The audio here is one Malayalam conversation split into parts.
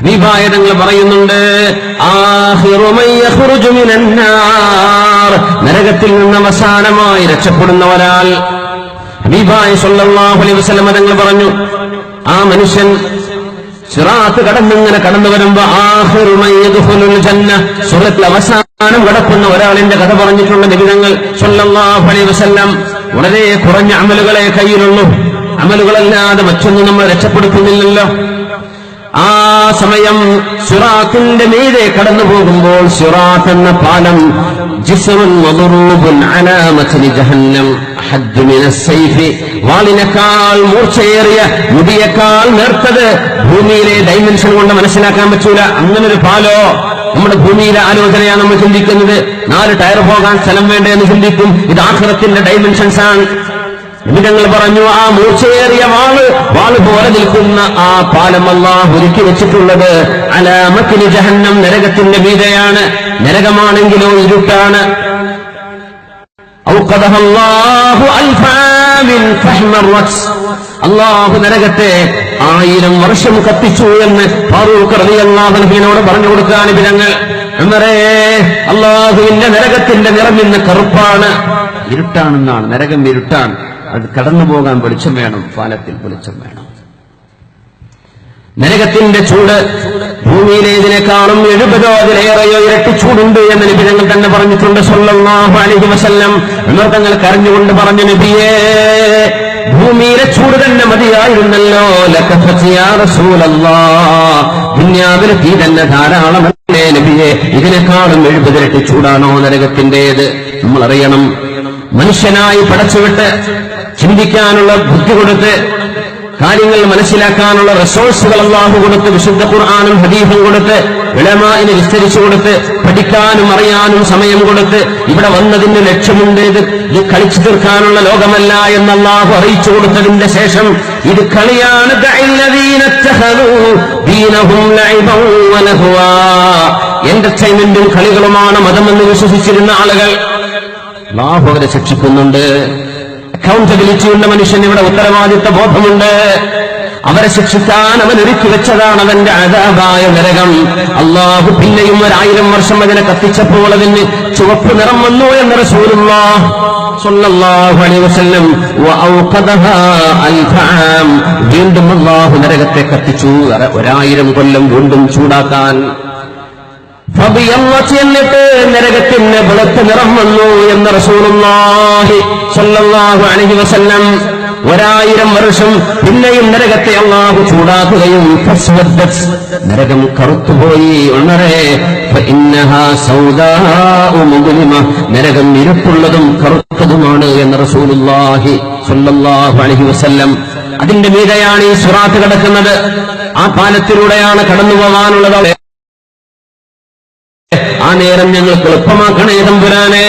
ഹബീബായതങ്ങൾ പറയുന്നുണ്ട്. നരകത്തിൽ നിന്ന് അവസാനമായി രക്ഷപ്പെടുന്നവരാൽ ഹബീബായ അലൈഹി വസല്ലം തങ്ങൾ പറഞ്ഞു ആ മനുഷ്യൻ സിറാത്ത് കടന്നിങ്ങനെ കടന്നു വരുമ്പോ സ്വർഗത്തിൽ അവസാനം കടക്കുന്ന ഒരാളിന്റെ കഥ പറഞ്ഞിട്ടുള്ള നിബിധങ്ങൾ അലൈഹി വസല്ലം. വളരെ കുറഞ്ഞ അമലുകളെ കയ്യിലുള്ളൂ. അമലുകളല്ലാതെ മറ്റൊന്നും നമ്മൾ രക്ഷപ്പെടുത്തുന്നില്ലല്ലോ. ആ സമയം സിറാത്തിന്റെ മീതെ കടന്നു പോകുമ്പോൾ സിറാത്ത് എന്ന പാലം വാളിനേക്കാൾ മൂർച്ചയേറിയ മുടിയേക്കാൾ നേർത്തത് ഭൂമിയിലെ ഡൈമെൻഷൻ കൊണ്ട് മനസ്സിലാക്കാൻ പറ്റൂല. അങ്ങനൊരു പാലോ നമ്മുടെ ഭൂമിയിലെ ആലോചനയാണ് നമ്മൾ ചിന്തിക്കുന്നത്. നാല് ടയർ പോകാൻ സ്ഥലം വേണ്ടേ എന്ന് ചിന്തിക്കും. ഇത് ആഹ്ലത്തിന്റെ ഡൈമെൻഷൻസ് ആണ്. ഞങ്ങൾ പറഞ്ഞു ആ മൂർച്ചയേറിയ വാൾ വാൾ പോലെ നിൽക്കുന്ന ആ പാലം അള്ളാഹ് ഒരുക്കി വെച്ചിട്ടുള്ളത് അലാമത്തിന് ജഹന്നം നരകത്തിന്റെ മീതയാണ്. നരകമാണെങ്കിലോ ഇരുട്ടാണ്. അള്ളാഹു നരകത്തെ ആയിരം വർഷം കത്തിച്ചു എന്ന് ഫാറൂഖ് റലി അള്ളാഹുനബിനോട് പറഞ്ഞു കൊടുക്കാൻ ഇവരങ്ങൾ. എന്നറേ അള്ളാഹുവിന്റെ നരകത്തിന്റെ നിറം ഇന്ന് കറുപ്പാണ്. ഇരുട്ടാണെന്നാണ് നരകം ഇരുട്ടാണ്. കടന്നു പോകാൻ വെളിച്ചം വേണം പാലത്തിൽ വെളിച്ചം വേണം. നരകത്തിന്റെ ചൂട് ഭൂമിയിലേതിനേക്കാളും എഴുപതോ അതിലേറെയോ ഇരട്ടി ചൂടുണ്ട് എന്ന് നിബിധങ്ങൾ തന്നെ പറഞ്ഞിട്ടുണ്ട് സല്ലല്ലാഹു അലൈഹി വസല്ലം. പറഞ്ഞു നബിയേ ഭൂമിയിലെ ചൂട് തന്നെ മതിയായിരുന്നല്ലോ. ദുനിയാവിലെ തീ തന്നെ ധാരാളമല്ലേ നബിയെ? ഇതിനേക്കാളും എഴുപതിരട്ടി ചൂടാണോ നരകത്തിന്റേത്? നമ്മൾ അറിയണം മനുഷ്യനായി പടച്ചുവിട്ട് ചിന്തിക്കാനുള്ള ബുദ്ധി കൊടുത്ത് കാര്യങ്ങൾ മനസ്സിലാക്കാനുള്ള റിസോഴ്സുകൾ അള്ളാഹു കൊടുത്ത് വിശുദ്ധ ഖുർആാനും ഹദീഫും കൊടുത്ത് വിളമായിന് വിസ്തരിച്ചു കൊടുത്ത് പഠിക്കാനും അറിയാനും സമയം കൊടുത്ത് ഇവിടെ വന്നതിന്റെ ലക്ഷ്യമുണ്ട് ഇത് ഇത് കളിച്ചു തീർക്കാനുള്ള ലോകമല്ല എന്ന് അള്ളാഹു അറിയിച്ചു കൊടുത്തതിന്റെ ശേഷം ഇത് കളിയാണ്. എന്റർടൈൻമെന്റും കളികളുമാണ് മതമെന്ന് വിശ്വസിച്ചിരുന്ന ആളുകൾ അള്ളാഹു അവരെ ശിക്ഷിക്കുന്നുണ്ട്. അക്കൗണ്ടബിലിറ്റി ഉള്ള മനുഷ്യന് ഇവിടെ ഉത്തരവാദിത്ത ബോധമുണ്ട്. അവരെ ശിക്ഷിക്കാൻ അവൻ ഒരുക്കി വെച്ചതാണ് അവന്റെ അതാപായ നരകം. അള്ളാഹു പിന്നെയും ഒരായിരം വർഷം അതിനെ കത്തിച്ചപ്പോൾ അതിന് ചുവപ്പ് നിറം വന്നു എന്ന് റസൂലുള്ള വീണ്ടും അള്ളാഹു നരകത്തെ കത്തിച്ചു. ഒരായിരം കൊല്ലം വീണ്ടും ചൂടാക്കാൻ എന്നിട്ട് നരകത്തിന് വെളുത്ത നിറം വന്നു എന്ന് റസൂലുള്ളാഹി അലൈഹി വസല്ലം ഒരായിരം വർഷം പിന്നെയും നരകത്തെ അള്ളാഹു ചൂടാക്കുകയും നരകം കറുത്തുപോയി ഉണരെ നരകം ഇരുട്ടുള്ളതും കറുത്തതുമാണ് എന്ന് റസൂലുല്ലാഹി സ്വല്ലല്ലാഹു അലൈഹി വസല്ലം അതിന്റെ മീതയാണ് ഈ സുറാത്ത് കിടക്കുന്നത്. ആ പാലത്തിലൂടെയാണ് കടന്നു പോകാനുള്ളത് ആ നേരം ഞങ്ങൾ എളുപ്പമാക്കണേ തമ്പുരാനെ.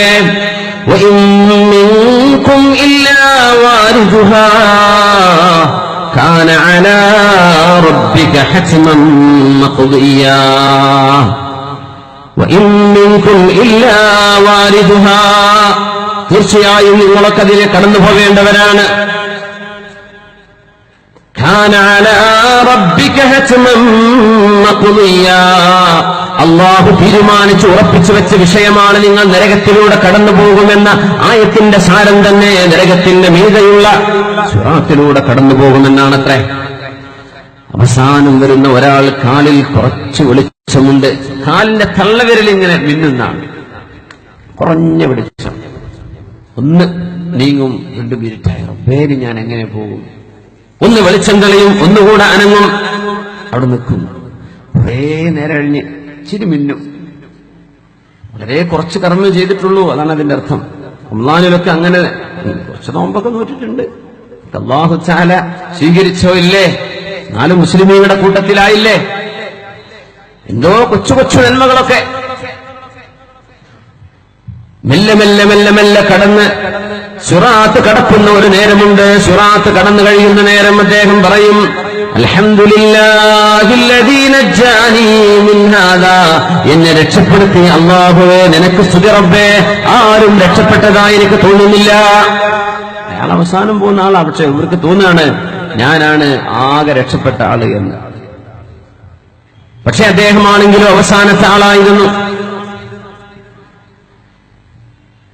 തീർച്ചയായും നിങ്ങളൊക്കെ അതിനെ കടന്നു പോകേണ്ടവരാണ്. ഖാനാല റബ്ബിക്ക ഹച്ചമം മഖ്ദിയാ അള്ളാഹു തീരുമാനിച്ച് ഉറപ്പിച്ചു വെച്ച വിഷയമാണ് നിങ്ങൾ നരകത്തിലൂടെ കടന്നു പോകുമെന്ന ആയത്തിന്റെ സാരം തന്നെ നരകത്തിന്റെ മീതയുള്ള സുറാത്തിലൂടെ കടന്നു പോകുമെന്നാണത്രേ അവസാനം വരുന്ന ഒരാൾ കാലിൽ കുറച്ച് വെളിച്ചമുണ്ട്. കാലിന്റെ തള്ളവിരൽ ഇങ്ങനെ മിന്നുന്നാണ് കുറഞ്ഞ വെളിച്ചം. ഒന്ന് നീങ്ങും രണ്ടു മിനിറ്റായി. പേര് ഞാൻ എങ്ങനെ പോകും? ഒന്ന് വെളിച്ചം തെളിയും ഒന്നുകൂടെ അനങ്ങും. അവിടെ നിൽക്കും കുറേ നേരം കഴിഞ്ഞ് ഇച്ചിരി മിന്നും. വളരെ കുറച്ച് കർമ്മം ചെയ്തിട്ടുള്ളൂ അതാണ് അതിന്റെ അർത്ഥം. റംസാനിലൊക്കെ അങ്ങനെ. കുറച്ച് നോമ്പൊക്കെ നോറ്റിട്ടുണ്ട്. അള്ളാഹു ചാല സ്വീകരിച്ചോ ഇല്ലേ? നാല് മുസ്ലിമീങ്ങളുടെ കൂട്ടത്തിലായില്ലേ? എന്തോ കൊച്ചു കൊച്ചു നന്മകളൊക്കെ മെല്ലെ മെല്ലെ മെല്ലെ മെല്ലെ കടന്ന് സുറാത്ത് കടക്കുന്ന ഒരു നേരമുണ്ട്. സുറാത്ത് കടന്നു കഴിയുന്ന നേരം അദ്ദേഹം പറയും അൽഹംദുലില്ലാഹില്ലദീ نجاني من هذا എന്നെ രക്ഷപ്പെടുത്തി അള്ളാഹുവേ നിനക്ക് സ്തുതി റബ്ബേ. ആരും രക്ഷപ്പെട്ടതായി എനിക്ക് തോന്നുന്നില്ല. അയാൾ അവസാനം പോകുന്ന ആളാ പക്ഷെ ഇവർക്ക് തോന്നുകയാണ് ഞാനാണ് ആകെ രക്ഷപ്പെട്ട ആൾ എന്ന്. പക്ഷെ അദ്ദേഹമാണെങ്കിലും അവസാനത്തെ ആളായിരുന്നു.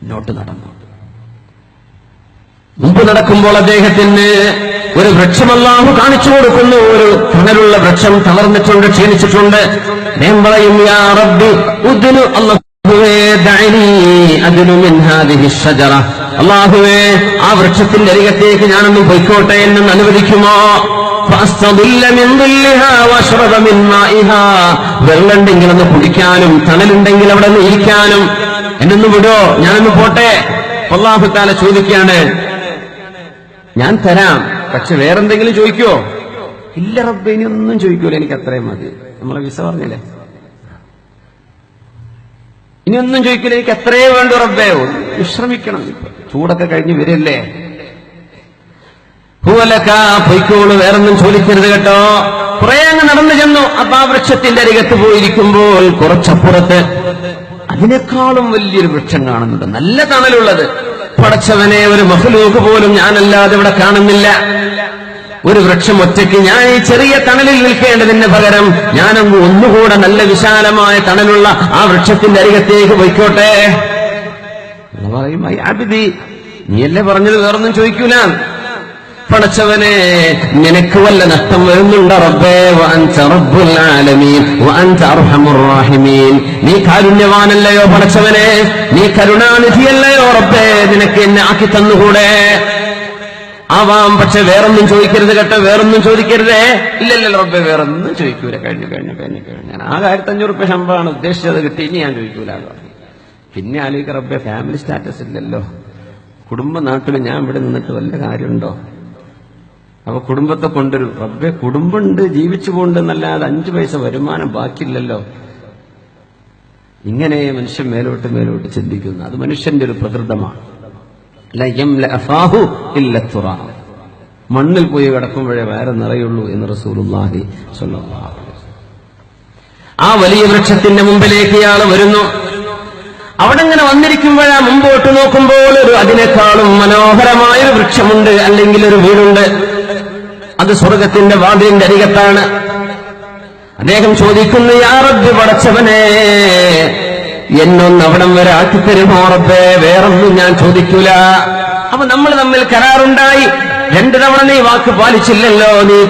മുന്നോട്ട് നടന്നു. മുമ്പ് നടക്കുമ്പോൾ അദ്ദേഹത്തിന് ഒരു വൃക്ഷമല്ലാഹു കാണിച്ചു കൊടുക്കുന്നു. ഒരു തണലുള്ള വൃക്ഷം തളർന്നിട്ടുണ്ട് ക്ഷീണിച്ചിട്ടുണ്ട്. യാ അല്ലാഹുവേ ആ വൃക്ഷത്തിന്റെ അരികത്തേക്ക് ഞാനൊന്ന് പൊയ്ക്കോട്ടെ എന്നും അനുവദിക്കുമോ? വെള്ളമുണ്ടെങ്കിൽ ഒന്ന് കുടിക്കാനും തണലുണ്ടെങ്കിൽ അവിടെ നിന്ന് ഇരിക്കാനും. എന്നൊന്ന് വിടോ ഞാനൊന്ന് പോട്ടെ. അള്ളാഹു താല ചോദിക്കാണ് ഞാൻ തരാം പക്ഷെ വേറെന്തെങ്കിലും ചോദിക്കോ? ഇല്ല റബ്ബ് ഇനി ഒന്നും ചോദിക്കൂല. എനിക്ക് അത്രയും മതി. നമ്മളെ വിസ പറഞ്ഞില്ലേ? ഇനി ഒന്നും ചോദിക്കില്ല എനിക്ക് അത്രയേ വേണ്ടു റബ്ബേ. വിശ്രമിക്കണം. ചൂടൊക്കെ കഴിഞ്ഞ് വരല്ലേ? പൂവലക്ക പൊയ്ക്കോളൂ വേറൊന്നും ചോദിക്കരുത് കേട്ടോ. കുറെ അങ്ങ് നടന്നു ചെന്നു. അപ്പൊ ആ വൃക്ഷത്തിന്റെ അരികത്ത് പോയിരിക്കുമ്പോൾ കുറച്ചപ്പുറത്ത് അതിനേക്കാളും വലിയൊരു വൃക്ഷം കാണുന്നുണ്ട്. നല്ല തണലുള്ളത്. പടച്ചവനെ ഒരു മഹലൂക്ക് പോലും ഞാനല്ലാതെ ഇവിടെ കാണുന്നില്ല. ഒരു വൃക്ഷം ഒറ്റയ്ക്ക് ഞാൻ ഈ ചെറിയ തണലിൽ നിൽക്കേണ്ടതിന് പകരം ഞാനങ്ങ് ഒന്നുകൂടെ നല്ല വിശാലമായ തണലുള്ള ആ വൃക്ഷത്തിന്റെ അരികത്തേക്ക് പോയിക്കോട്ടെ. പറയും "ഐ അബിദി നീയല്ലേ പറഞ്ഞത് വേറൊന്നും ചോദിക്കൂല? പടച്ചവനെ നിനക്ക് വല്ല നഷ്ടം വരുന്നുണ്ട് റബ്ബേ? നീ കാരുണ്യവാനല്ലയോ പടച്ചവനെ നീ കരുണാനിധിയല്ലയോ റബ്ബേ? നിനക്ക് എന്നെ ആക്കി തന്നുകൂടെ? ആവാം പക്ഷെ വേറൊന്നും ചോദിക്കരുത് കേട്ടോ വേറൊന്നും ചോദിക്കരുതേ. ഇല്ലല്ലോ റബ്ബെ വേറൊന്നും ചോദിക്കൂല. കഴിഞ്ഞു കഴിഞ്ഞു കഴിഞ്ഞു കഴിഞ്ഞു. ഞാൻ ആ ആയിരത്തി അഞ്ഞൂറ് റുപ്യ ശമ്പളമാണ് ഉദ്ദേശിച്ചത്. കിട്ടി ഇനി ഞാൻ ചോദിക്കൂല. പിന്നെ ആലോചിക്ക റബ്ബെ ഫാമിലി സ്റ്റാറ്റസ് ഇല്ലല്ലോ. കുടുംബ നാട്ടിൽ ഞാൻ ഇവിടെ നിന്നിട്ട് വല്ല കാര്യമുണ്ടോ? അപ്പൊ കുടുംബത്തെ കൊണ്ടുവരും റബ്ബെ കുടുംബമുണ്ട് ജീവിച്ചു പോകണ്ടെന്നല്ലാതെ അഞ്ചു പൈസ വരുമാനം ബാക്കിയില്ലല്ലോ. ഇങ്ങനെ മനുഷ്യൻ മേലോട്ട് മേലോട്ട് ചിന്തിക്കുന്നു. അത് മനുഷ്യന്റെ ഒരു പ്രകൃതമാണ്. മണ്ണിൽ പോയി കിടക്കുമ്പോഴേ വേറെ നിറയുള്ളൂ എന്ന് വസല്ലം. ആ വലിയ വൃക്ഷത്തിന്റെ മുമ്പിലേക്ക് ഇയാൾ വരുന്നു. അവിടെ ഇങ്ങനെ വന്നിരിക്കുമ്പോഴാ മുമ്പോട്ട് നോക്കുമ്പോൾ ഒരു അതിനേക്കാളും മനോഹരമായ ഒരു വൃക്ഷമുണ്ട് അല്ലെങ്കിൽ ഒരു വീടുണ്ട്. അത് സ്വർഗത്തിന്റെ വാതിലിന്റെ അരികത്താണ്. അദ്ദേഹം ചോദിക്കുന്നു യാ പടച്ചവനെ എന്നൊന്ന് അവിടം വരെ ആക്കിത്തരുമോ റബ്ബേ? വേറൊന്നും ഞാൻ ചോദിക്കൂല. അപ്പൊ നമ്മൾ തമ്മിൽ കരാറുണ്ടായി. രണ്ടു തവണ നീ വാക്ക് പാലിച്ചില്ലല്ലോ നീ.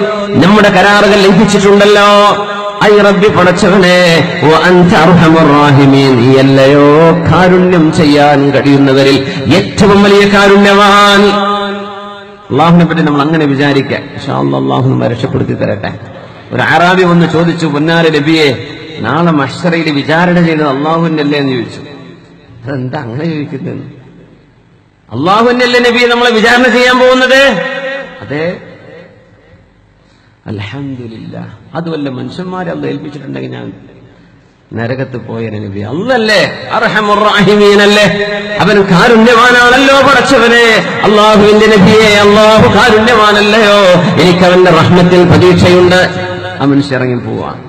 നമ്മുടെ കരാറുകൾ ലംഘിച്ചിട്ടുണ്ടല്ലോ. ഐ റബ്ബി പടച്ചവനെ നീയല്ലയോ കാരുണ്യം ചെയ്യാൻ കഴിയുന്നവരിൽ ഏറ്റവും വലിയ കാരുണ്യവാൻ. അള്ളാഹുവിനെ പറ്റി നമ്മൾ അങ്ങനെ വിചാരിക്കുക അള്ളാഹു നമ്മെ രക്ഷപ്പെടുത്തി തരട്ടെ. ഒരു ആറാബി വന്ന് ചോദിച്ചു പൊന്നാര നബിയെ നാളെ മഷറയിൽ വിചാരണ ചെയ്തത് അള്ളാഹുവിനല്ലേ എന്ന് ചോദിച്ചു. അതെന്താ അങ്ങനെ ചോദിക്കുന്നത് അള്ളാഹുവിനല്ലേ നബിയെ നമ്മളെ വിചാരണ ചെയ്യാൻ പോകുന്നത്? അതെ. അലഹമില്ല അതുമല്ല മനുഷ്യന്മാരെ അല്ല ഏൽപ്പിച്ചിട്ടുണ്ടെങ്കിൽ ഞാൻ നരകത്ത് പോയ നബി അല്ലല്ലേ അർഹമുറാഹിമീനല്ലേ അവൻ കാരുണ്യവാനാണല്ലോ പടച്ചവനെ. അള്ളാഹുവിന്റെ നബിയെ അള്ളാഹു കാരുണ്യവാനല്ലയോ? എനിക്ക് അവന്റെ റഹ്മത്തിൽ പ്രതീക്ഷയുണ്ട്. ആ മനുഷ്യ ഇറങ്ങി പോവാണ്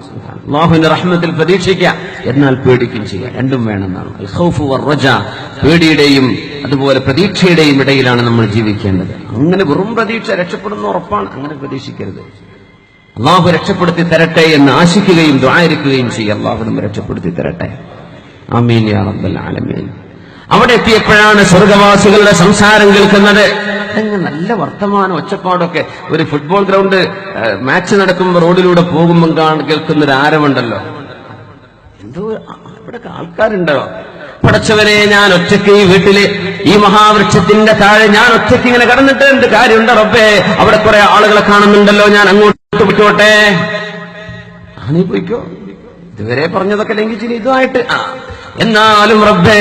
അള്ളാഹുവിന്റെ റഹ്മത്തിൽ പ്രതീക്ഷിക്കാം എന്നാൽ പേടിക്കും ചെയ്യുക. രണ്ടും വേണമെന്നാണ്. റജ പേടിയുടെയും അതുപോലെ പ്രതീക്ഷയുടെയും ഇടയിലാണ് നമ്മൾ ജീവിക്കേണ്ടത്. അങ്ങനെ വെറും പ്രതീക്ഷ രക്ഷപ്പെടുന്ന ഉറപ്പാണ്. അങ്ങനെ പ്രതീക്ഷിക്കരുത്. അള്ളാഹു രക്ഷപ്പെടുത്തി തരട്ടെ എന്ന് ആശിക്കുകയും ദ്വാരിക്കുകയും ചെയ്യുക. അള്ളാഹു നമ്മൾ രക്ഷപ്പെടുത്തി തരട്ടെ. ആമീൻ യാ റബ്ബൽ ആലമീൻ. അവിടെ എത്തിയപ്പോഴാണ് സ്വർഗവാസികളുടെ സംസാരം കേൾക്കുന്നത്. അങ്ങ് നല്ല വർത്തമാനം ഒച്ചപ്പാടൊക്കെ. ഒരു ഫുട്ബോൾ ഗ്രൗണ്ട് മാച്ച് നടക്കുമ്പോൾ റോഡിലൂടെ പോകുമ്പോൾ കേൾക്കുന്ന ഒരു ആരവുണ്ടല്ലോ. എന്തോ ആ- ഇവിടെ ആൾക്കാരുണ്ടോ? പടച്ചവരെ ഞാൻ ഒറ്റയ്ക്ക് ഈ വീട്ടിൽ ഈ മഹാവൃക്ഷത്തിന്റെ താഴെ ഞാൻ ഒറ്റയ്ക്ക് ഇങ്ങനെ കടന്നിട്ട് എന്ത് കാര്യമുണ്ട് റബ്ബേ? അവിടെ കുറെ ആളുകളെ കാണുന്നുണ്ടല്ലോ ഞാൻ അങ്ങോട്ട് വിട്ടോട്ടെ? ആ നീ പോയിക്കോ. ഇതുവരെ പറഞ്ഞതൊക്കെ ലംഘിച്ചിന് ഇതുമായിട്ട്. ആ എന്നാലും റബ്ബേ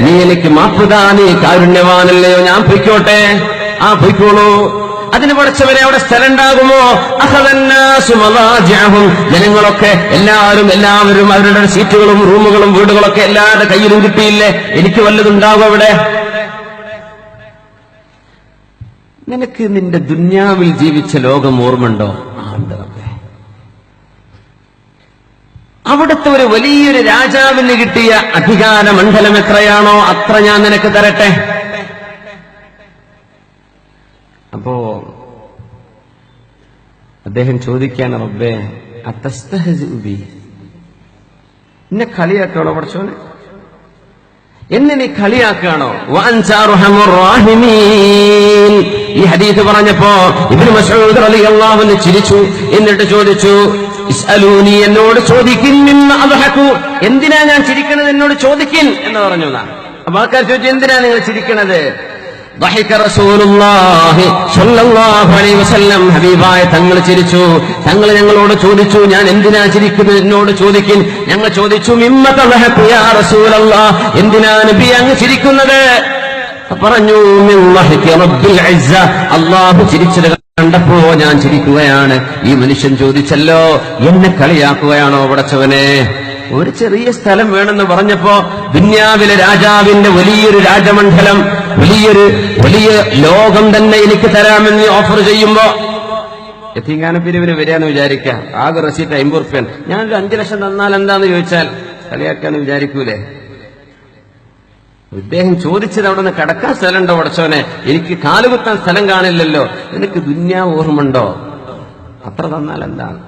നീ എനിക്ക് മാപ്പുതാ നീ കാരുണ്യവാനല്ലയോ ഞാൻ പൊയ്ക്കോട്ടെ. ആ പൊയ്ക്കോളൂ. അതിന് പഠിച്ചവരെ അവിടെ സ്ഥലം ഉണ്ടാകുമോ. ജനങ്ങളൊക്കെ എല്ലാവരും എല്ലാവരും അവരുടെ സീറ്റുകളും റൂമുകളും വീടുകളൊക്കെ എല്ലാവരുടെ കയ്യിലും കിട്ടിയില്ലേ? എനിക്ക് വല്ലതുണ്ടാകും അവിടെ? നിനക്ക് നിന്റെ ദുന്യാവിൽ ജീവിച്ച ലോകം ഓർമ്മണ്ടോ ആ, ഉണ്ട്. അവിടുത്തെ ഒരു വലിയൊരു രാജാവിന് കിട്ടിയ അധികാര മണ്ഡലം എത്രയാണോ അത്ര ഞാൻ നിനക്ക് തരട്ടെ. അപ്പോ അദ്ദേഹം ചോദിക്കാണ് റബ്ബേ അത്തസ്തഹസിഉ ബി എന്നെ കളിയാക്കണോ പഠിച്ചോനെ എന്നെ നീ കളിയാക്കുകയാണോ ഈ ഹദീസ് പറഞ്ഞപ്പോ ഇബ്നു മസൂദ് അലി അൻഹു ചിരിച്ചു എന്നിട്ട് ചോദിച്ചു ഇസ്അലൂനി എന്നോട് ചോദിക്കിൻ നിന്ന് അദഹക്കൂ എന്തിനാ ഞാൻ ചിരിക്കുന്നത് എന്നോട് ചോദിക്കിൻ എന്ന് പറഞ്ഞു എന്നാണ് അപ്പൊ ആൾക്കാർ ചോദിച്ചു എന്തിനാ നിങ്ങൾ ചിരിക്കണത്? ഹബീബായ തങ്ങൾ ചിരിച്ചു. തങ്ങൾ ഞങ്ങളോട് ചോദിച്ചു ഞാൻ എന്തിനാ ചിരിക്കുന്നത്? എന്നോട് ചോദിക്കും ഞങ്ങൾ ചോദിച്ചു എന്തിനാ നബി അങ്ങ് ചിരിക്കുന്നത്? പറഞ്ഞു അള്ളാഹു ചിരിച്ചത് കണ്ടപ്പോ ഞാൻ ചിരിക്കുകയാണ്. ഈ മനുഷ്യൻ ചോദിച്ചല്ലോ എന്നെ കളിയാക്കുകയാണോ പടച്ചവനെ? ഒരു ചെറിയ സ്ഥലം വേണമെന്ന് പറഞ്ഞപ്പോ ദുന്യാവിലെ രാജാവിന്റെ വലിയൊരു രാജമണ്ഡലം വലിയൊരു വലിയ ലോകം തന്നെ എനിക്ക് തരാമെന്ന് ഓഫർ ചെയ്യുമ്പോ എത്തിങ്ങാന പിരിവിന് വരികയെന്ന് വിചാരിക്കാം. ആകെ റസീറ്റ് അമ്പത് ഞാനൊരു അഞ്ചു ലക്ഷം തന്നാൽ എന്താന്ന് ചോദിച്ചാൽ കളിയാക്കാന്ന് വിചാരിക്കൂലേ? ഇദ്ദേഹം ചോദിച്ചത് അവിടെ നിന്ന് കിടക്കാൻ സ്ഥലമുണ്ടോ ഉടച്ചോനെ എനിക്ക് കാലുകുത്താൻ സ്ഥലം കാണില്ലല്ലോ. നിനക്ക് ദുന്യാ ഓർമ്മണ്ടോ അത്ര തന്നാൽ എന്താണ്.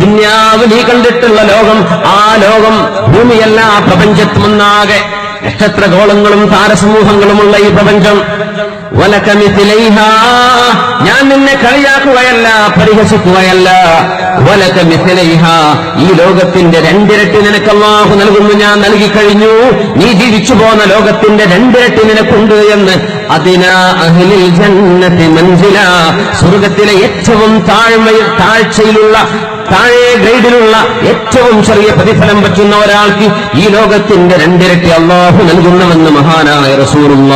ദുന്യാവ് കണ്ടിട്ടുള്ള ലോകം ആ ലോകം ഭൂമിയല്ല ആ പ്രപഞ്ചത്തുമൊന്നാകെ നക്ഷത്രഗോളങ്ങളും താരസമൂഹങ്ങളുമുള്ള ഈ പ്രപഞ്ചം. ഞാൻ നിന്നെ കളിയാക്കുകയല്ല പരിഹസിക്കുകയല്ല. ഈ ലോകത്തിന്റെ രണ്ടിരട്ടി നിനക്ക് അള്ളാഹു നൽകുന്നു ഞാൻ നൽകി കഴിഞ്ഞു നീ ജീവിച്ചു പോന്ന ലോകത്തിന്റെ രണ്ടിരട്ടി നിനക്കുണ്ട് എന്ന്. അതിനാ ജന്നത്തി സ്വർഗത്തിലെ ഏറ്റവും താഴ്മയിൽ താഴ്ചയിലുള്ള താഴെ ഗ്രേഡിലുള്ള ഏറ്റവും ചെറിയ പ്രതിഫലം പറ്റുന്ന ഒരാൾക്ക് ഈ ലോകത്തിന്റെ രണ്ടിരട്ടി അള്ളാഹു നൽകുന്നുവെന്ന് മഹാനായ റസൂലുള്ള.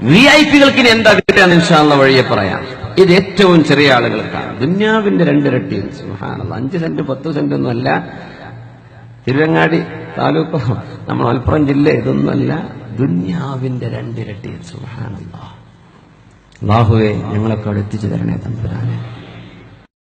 വി ഐ പികൾക്ക് ഇനി എന്താ കിട്ടാന്ന് ഇൻഷാള്ള വഴിയെ പറയാം. ഇത് ഏറ്റവും ചെറിയ ആളുകൾക്കാണ്. ദുന്യാവിന്റെ രണ്ടിരട്ടി സുഹാനത് അഞ്ച് സെന്റ് പത്ത് സെന്റ് ഒന്നുമല്ല തിരുവങ്ങാടി താലൂക്കോ നമ്മൾ മലപ്പുറം ജില്ല ഇതൊന്നുമല്ല ദുന്യാവിന്റെ രണ്ടിരട്ടി സുഹാനന്ദ ബാഹുവെ ഞങ്ങളൊക്കെ അവിടെ എത്തിച്ചു തരണേ തമ്പുരാനെ.